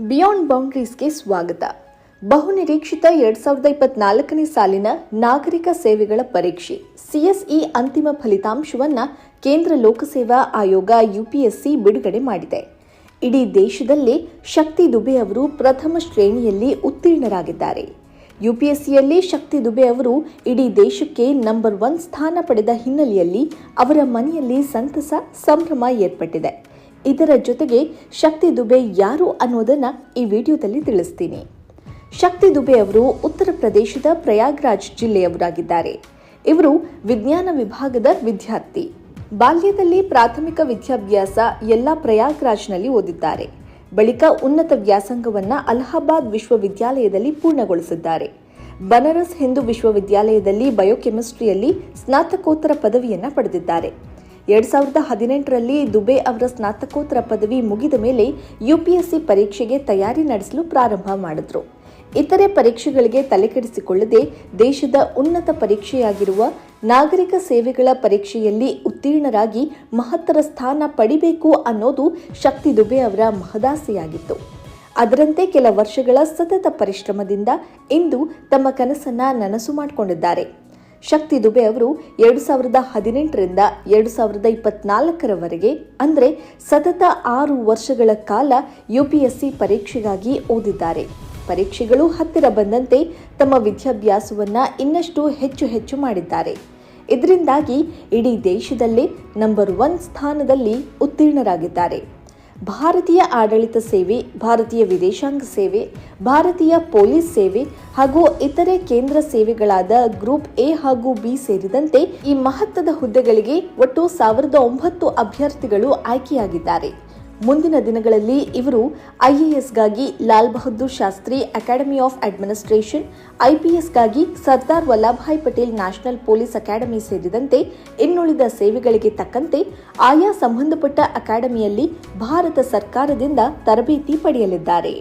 Beyond ಬೌಂಡ್ರೀಸ್ಗೆ ಸ್ವಾಗತ. ಬಹುನಿರೀಕ್ಷಿತ ಎರಡ್ ಸಾವಿರದ ಇಪ್ಪತ್ನಾಲ್ಕನೇ ಸಾಲಿನ ನಾಗರಿಕ ಸೇವೆಗಳ ಪರೀಕ್ಷೆ. ಸಿಎಸ್ಇ ಅಂತಿಮ ಫಲಿತಾಂಶವನ್ನು ಕೇಂದ್ರ ಲೋಕಸೇವಾ ಆಯೋಗ ಯುಪಿಎಸ್ಸಿ ಬಿಡುಗಡೆ ಮಾಡಿದೆ. ಇಡೀ ದೇಶದಲ್ಲಿ ಶಕ್ತಿ ದುಬೆ ಅವರು ಪ್ರಥಮ ಶ್ರೇಣಿಯಲ್ಲಿ ಉತ್ತೀರ್ಣರಾಗಿದ್ದಾರೆ. ಯುಪಿಎಸ್ಸಿಯಲ್ಲಿ ಶಕ್ತಿ ದುಬೆ ಅವರು ಇಡೀ ದೇಶಕ್ಕೆ ನಂಬರ್ ಒನ್ ಸ್ಥಾನ ಪಡೆದ ಹಿನ್ನೆಲೆಯಲ್ಲಿ ಅವರ ಮನೆಯಲ್ಲಿ ಸಂತಸ, ಸಂಭ್ರಮ ಏರ್ಪಟ್ಟಿದೆ. ಇದರ ಜೊತೆಗೆ ಶಕ್ತಿ ದುಬೆ ಯಾರು ಅನ್ನೋದನ್ನ ಈ ವಿಡಿಯೋದಲ್ಲಿ ತಿಳಿಸ್ತೀನಿ. ಶಕ್ತಿ ದುಬೆ ಅವರು ಉತ್ತರ ಪ್ರದೇಶದ ಪ್ರಯಾಗ್ರಾಜ್ ಜಿಲ್ಲೆಯವರಾಗಿದ್ದಾರೆ. ಇವರು ವಿಜ್ಞಾನ ವಿಭಾಗದ ವಿದ್ಯಾರ್ಥಿ. ಬಾಲ್ಯದಲ್ಲಿ ಪ್ರಾಥಮಿಕ ವಿದ್ಯಾಭ್ಯಾಸ ಎಲ್ಲ ಪ್ರಯಾಗ್ರಾಜ್ನಲ್ಲಿ ಓದಿದ್ದಾರೆ. ಬಳಿಕ ಉನ್ನತ ವ್ಯಾಸಂಗವನ್ನು ಅಲಹಾಬಾದ್ ವಿಶ್ವವಿದ್ಯಾಲಯದಲ್ಲಿ ಪೂರ್ಣಗೊಳಿಸಿದ್ದಾರೆ. ಬನಾರಸ್ ಹಿಂದೂ ವಿಶ್ವವಿದ್ಯಾಲಯದಲ್ಲಿ ಬಯೋಕೆಮಿಸ್ಟ್ರಿಯಲ್ಲಿ ಸ್ನಾತಕೋತ್ತರ ಪದವಿಯನ್ನು ಪಡೆದಿದ್ದಾರೆ. ಎರಡ್ ಸಾವಿರದ ಹದಿನೆಂಟರಲ್ಲಿ ದುಬೆ ಅವರ ಸ್ನಾತಕೋತ್ತರ ಪದವಿ ಮುಗಿದ ಮೇಲೆ ಯುಪಿಎಸ್ಸಿ ಪರೀಕ್ಷೆಗೆ ತಯಾರಿ ನಡೆಸಲು ಪ್ರಾರಂಭ ಮಾಡಿದ್ರು. ಇತರೆ ಪರೀಕ್ಷೆಗಳಿಗೆ ತಲೆಕೆಡಿಸಿಕೊಳ್ಳದೆ ದೇಶದ ಉನ್ನತ ಪರೀಕ್ಷೆಯಾಗಿರುವ ನಾಗರಿಕ ಸೇವೆಗಳ ಪರೀಕ್ಷೆಯಲ್ಲಿ ಉತ್ತೀರ್ಣರಾಗಿ ಮಹತ್ತರ ಸ್ಥಾನ ಪಡಿಬೇಕು ಅನ್ನೋದು ಶಕ್ತಿ ದುಬೆ ಅವರ ಮಹದಾಸೆಯಾಗಿತ್ತು. ಅದರಂತೆ ಕೆಲ ವರ್ಷಗಳ ಸತತ ಪರಿಶ್ರಮದಿಂದ ಇಂದು ತಮ್ಮ ಕನಸನ್ನ ನನಸು ಮಾಡಿಕೊಂಡಿದ್ದಾರೆ. ಶಕ್ತಿ ದುಬೆ ಅವರು ಎರಡು ಸಾವಿರದ ಹದಿನೆಂಟರಿಂದ ಎರಡು ಸಾವಿರದ ಇಪ್ಪತ್ನಾಲ್ಕರವರೆಗೆ, ಅಂದರೆ ಸತತ ಆರು ವರ್ಷಗಳ ಕಾಲ ಯುಪಿಎಸ್ಸಿ ಪರೀಕ್ಷೆಗಾಗಿ ಓದಿದ್ದಾರೆ. ಪರೀಕ್ಷೆಗಳು ಹತ್ತಿರ ಬಂದಂತೆ ತಮ್ಮ ವಿದ್ಯಾಭ್ಯಾಸವನ್ನು ಇನ್ನಷ್ಟು ಹೆಚ್ಚು ಹೆಚ್ಚು ಮಾಡಿದ್ದಾರೆ. ಇದರಿಂದಾಗಿ ಇಡೀ ದೇಶದಲ್ಲೇ ನಂಬರ್ ಒನ್ ಸ್ಥಾನದಲ್ಲಿ ಉತ್ತೀರ್ಣರಾಗಿದ್ದಾರೆ. ಭಾರತೀಯ ಆಡಳಿತ ಸೇವೆ, ಭಾರತೀಯ ವಿದೇಶಾಂಗ ಸೇವೆ, ಭಾರತೀಯ ಪೊಲೀಸ್ ಸೇವೆ ಹಾಗೂ ಇತರೆ ಕೇಂದ್ರ ಸೇವೆಗಳಾದ ಗ್ರೂಪ್ ಎ ಹಾಗೂ ಬಿ ಸೇರಿದಂತೆ ಈ ಮಹತ್ವದ ಹುದ್ದೆಗಳಿಗೆ ಒಟ್ಟು ಸಾವಿರದ ಒಂಬತ್ತು ಅಭ್ಯರ್ಥಿಗಳು ಆಯ್ಕೆಯಾಗಿದ್ದಾರೆ. ಮುಂದಿನ ದಿನಗಳಲ್ಲಿ ಇವರು ಐಎಎಸ್ಗಾಗಿ Lal Bahadur Shastri, academy of administration, ಐಪಿಎಸ್ಗಾಗಿ Sardar Vallabhbhai Patel national police academy ಸೇರಿದಂತೆ ಇನ್ನುಳಿದ ಸೇವೆಗಳಿಗೆ ತಕ್ಕಂತೆ ಆಯಾ ಸಂಬಂಧಪಟ್ಟ ಅಕಾಡೆಮಿಯಲ್ಲಿ ಭಾರತ ಸರ್ಕಾರದಿಂದ ತರಬೇತಿ ಪಡೆಯಲಿದ್ದಾರೆ.